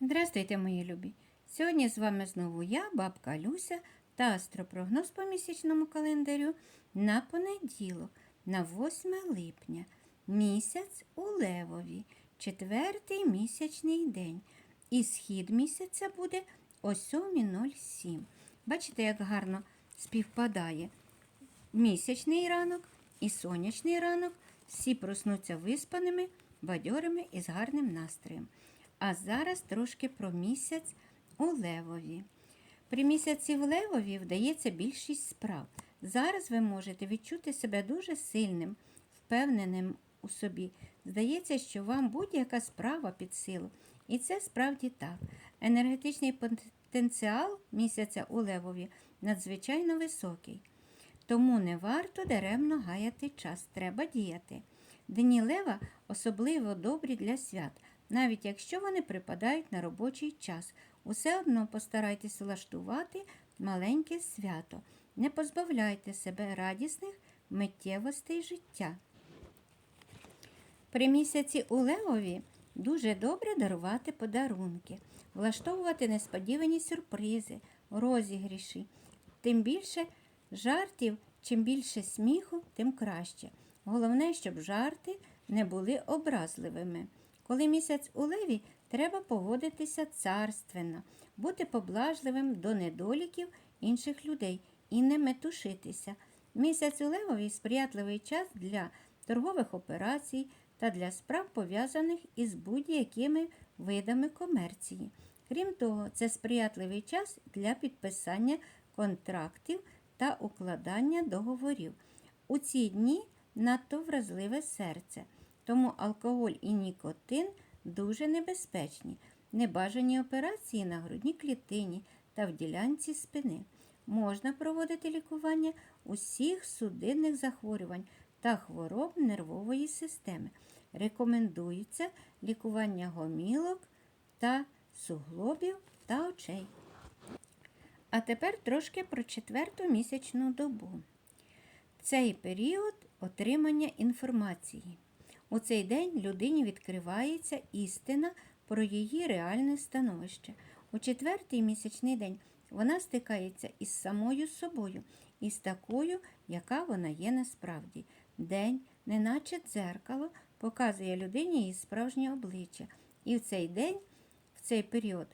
Здравствуйте, мої любі! Сьогодні з вами знову я, бабка Люся та астропрогноз по місячному календарю на понеділок, на 8 липня. Місяць у Левові, четвертий місячний день. І схід місяця буде о 7.07. Бачите, як гарно співпадає місячний ранок і сонячний ранок. Всі проснуться виспаними, бадьорими і з гарним настроєм. А зараз трошки про місяць у Левові. При місяці в Левові вдається більшість справ. Зараз ви можете відчути себе дуже сильним, впевненим у собі. Здається, що вам будь-яка справа під силу. І це справді так. Енергетичний потенціал місяця у Левові надзвичайно високий. Тому не варто даремно гаяти час, треба діяти. Дні Лева особливо добрі для свят, навіть якщо вони припадають на робочий час. Усе одно постарайтесь влаштувати маленьке свято. Не позбавляйте себе радісних миттєвостей життя. При місяці у Левові дуже добре дарувати подарунки, влаштовувати несподівані сюрпризи, розігріші. Тим більше жартів, чим більше сміху, тим краще. Головне, щоб жарти не були образливими. Коли місяць у леві, треба поводитися царственно, бути поблажливим до недоліків інших людей і не метушитися. Місяць у левові сприятливий час для торгових операцій та для справ, пов'язаних із будь-якими видами комерції. Крім того, це сприятливий час для підписання контрактів та укладання договорів. У ці дні надто вразливе серце, тому алкоголь і нікотин дуже небезпечні, небажані операції на грудній клітині та в ділянці спини. Можна проводити лікування усіх судинних захворювань та хвороб нервової системи. Рекомендується лікування гомілок та суглобів та очей. А тепер трошки про четверту місячну добу. Цей період отримання інформації. У цей день людині відкривається істина про її реальне становище. У четвертий місячний день вона стикається із самою собою, із такою, яка вона є насправді. День, неначе дзеркало, показує людині її справжнє обличчя. І в цей день, в цей період,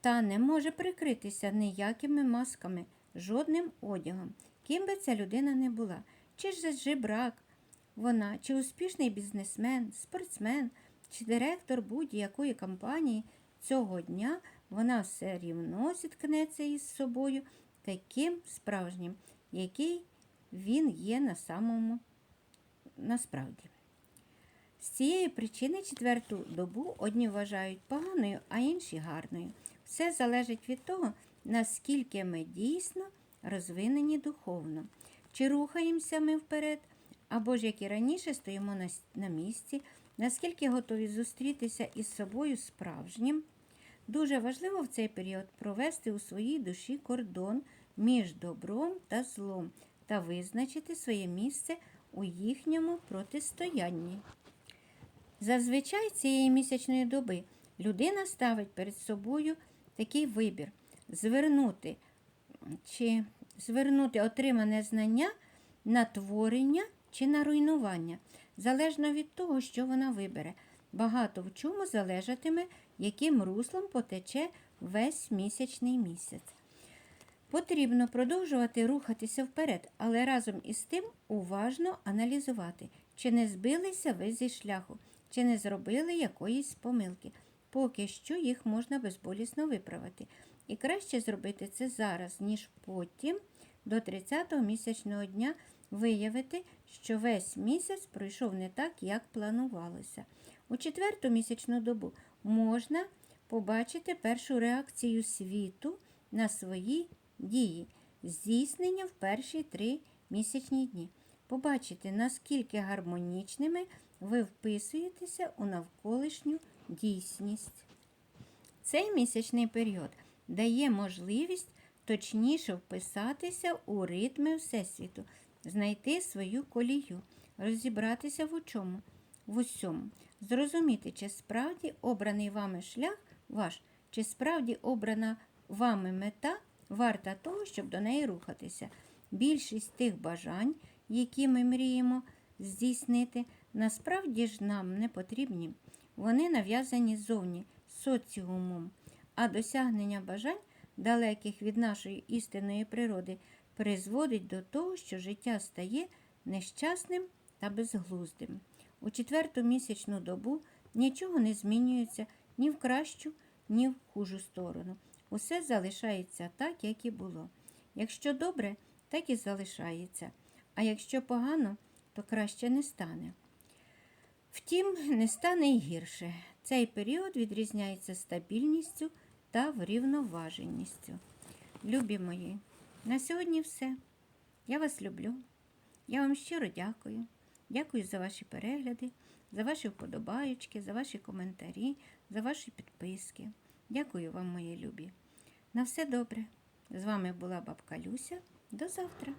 та не може прикритися ніякими масками, жодним одягом, ким би ця людина не була, чи ж жебрак вона, чи успішний бізнесмен, спортсмен, чи директор будь-якої компанії, цього дня вона все рівно зіткнеться із собою таким справжнім, який він є на самому насправді. З цієї причини четверту добу одні вважають поганою, а інші гарною. Все залежить від того, наскільки ми дійсно розвинені духовно, чи рухаємося ми вперед, або ж, як і раніше, стоїмо на, на місці, наскільки готові зустрітися із собою справжнім. Дуже важливо в цей період провести у своїй душі кордон між добром та злом та визначити своє місце у їхньому протистоянні. Зазвичай цієї місячної доби людина ставить перед собою такий вибір звернути чи звернути отримане знання на творення чи на руйнування, залежно від того, що вона вибере. Багато в чому залежатиме, яким руслом потече весь місячний місяць. Потрібно продовжувати рухатися вперед, але разом із тим уважно аналізувати, чи не збилися ви зі шляху, чи не зробили якоїсь помилки. Поки що їх можна безболісно виправити. І краще зробити це зараз, ніж потім, до 30-го місячного дня, виявити, що весь місяць пройшов не так, як планувалося. У четверту місячну добу можна побачити першу реакцію світу на свої дії, здійснення в перші три місячні дні. Побачити, наскільки гармонічними ви вписуєтеся у навколишню дійсність. Цей місячний період дає можливість точніше вписатися у ритми Всесвіту, знайти свою колію, розібратися в чому, в усьому, зрозуміти, чи справді обраний вами шлях ваш, чи справді обрана вами мета варта того, щоб до неї рухатися. Більшість тих бажань, які ми мріємо здійснити, насправді ж нам не потрібні. Вони нав'язані ззовні соціумом, а досягнення бажань, далеких від нашої істинної природи, призводить до того, що життя стає нещасним та безглуздим. У четверту місячну добу нічого не змінюється ні в кращу, ні в хужу сторону. Усе залишається так, як і було. Якщо добре, так і залишається, а якщо погано, то краще не стане. Втім, не стане й гірше. Цей період відрізняється стабільністю та врівноваженістю. Любі мої, на сьогодні все. Я вас люблю. Я вам щиро дякую. Дякую за ваші перегляди, за ваші вподобаючки, за ваші коментарі, за ваші підписки. Дякую вам, мої любі. На все добре. З вами була бабка Люся. До завтра.